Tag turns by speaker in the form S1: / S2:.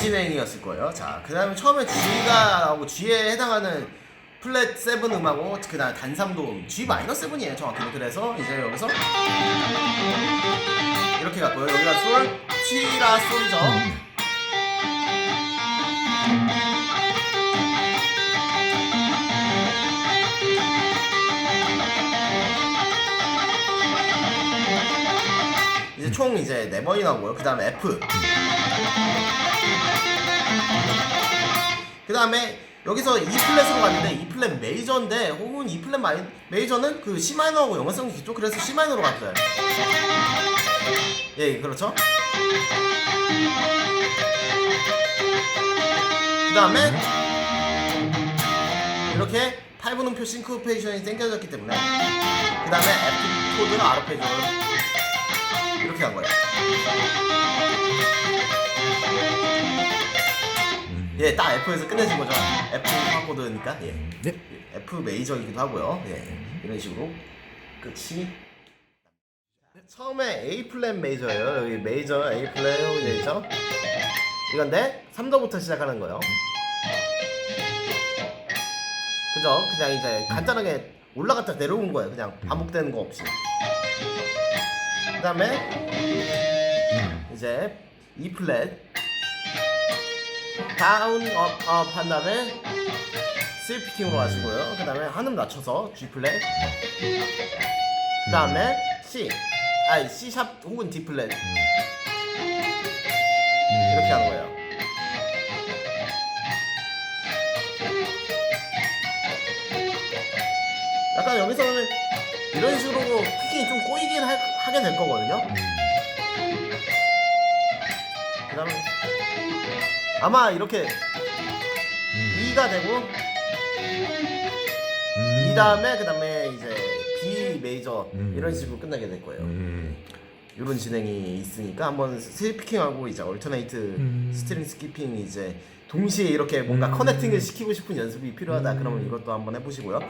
S1: 진행이었을 거예요. 자, 그 다음에 처음에 G가 나오고 G에 해당하는 플랫 7 음하고 그 다음 단삼도음. G 마이너스 7이에요 정확히는 그래서 이제 여기서 이렇게 갔고요. 여기가 솔, 시라 솔이죠. 총 이제 네 번이 나오고요. 그 다음에 F. 그 다음에 여기서 E 플랫으로 갔는데 E 플랫 메이저인데 혹은 E 플랫 마이 메이저는 그 C 마이너하고 연관성이 깊죠. 그래서 C 마이너로 갔어요. 예, 그렇죠. 그 다음에 이렇게 8분음표 싱크페이션이 땡겨졌기 때문에 그 다음에 F 코드를 아르페지오를 이렇게 한 거예요. 예, 딱 F에서 끝내진 거죠. F 코드니까 예.
S2: 네.
S1: F 메이저이기도 하고요. 예, 이런 식으로 끝이. 처음에 A 플랫 메이저예요. 여기 메이저 A 플랫 메이저. 이건데 3도부터 시작하는 거예요. 그죠? 그냥 이제 간단하게 올라갔다 내려온 거예요. 그냥 반복되는 거 없이. 그 다음에 이제 E 플랫 다운 업, 업 한 다음에 C 피킹으로 가시고요. 그 다음에 한음 낮춰서 G 플랫. 그 다음에 C. 아니 C 샵 혹은 D 플랫. 이렇게 하는 거예요. 약간 여기서는 이런 식으로 피킹이 좀 꼬이긴 하, 하게 될 거거든요. 그 다음에 아마 이렇게 2가 되고 이 다음에 그 다음에 이제 B 메이저
S2: 음.
S1: 이런 식으로 끝나게 될 거예요.
S2: 음.
S1: 이런 진행이 있으니까 한번 세 피킹하고 이제 얼터네이트
S2: 음.
S1: 스트링 스키핑 이제 동시에 이렇게 뭔가
S2: 음.
S1: 커넥팅을 시키고 싶은 연습이 필요하다 그러면 이것도 한번 해보시고요.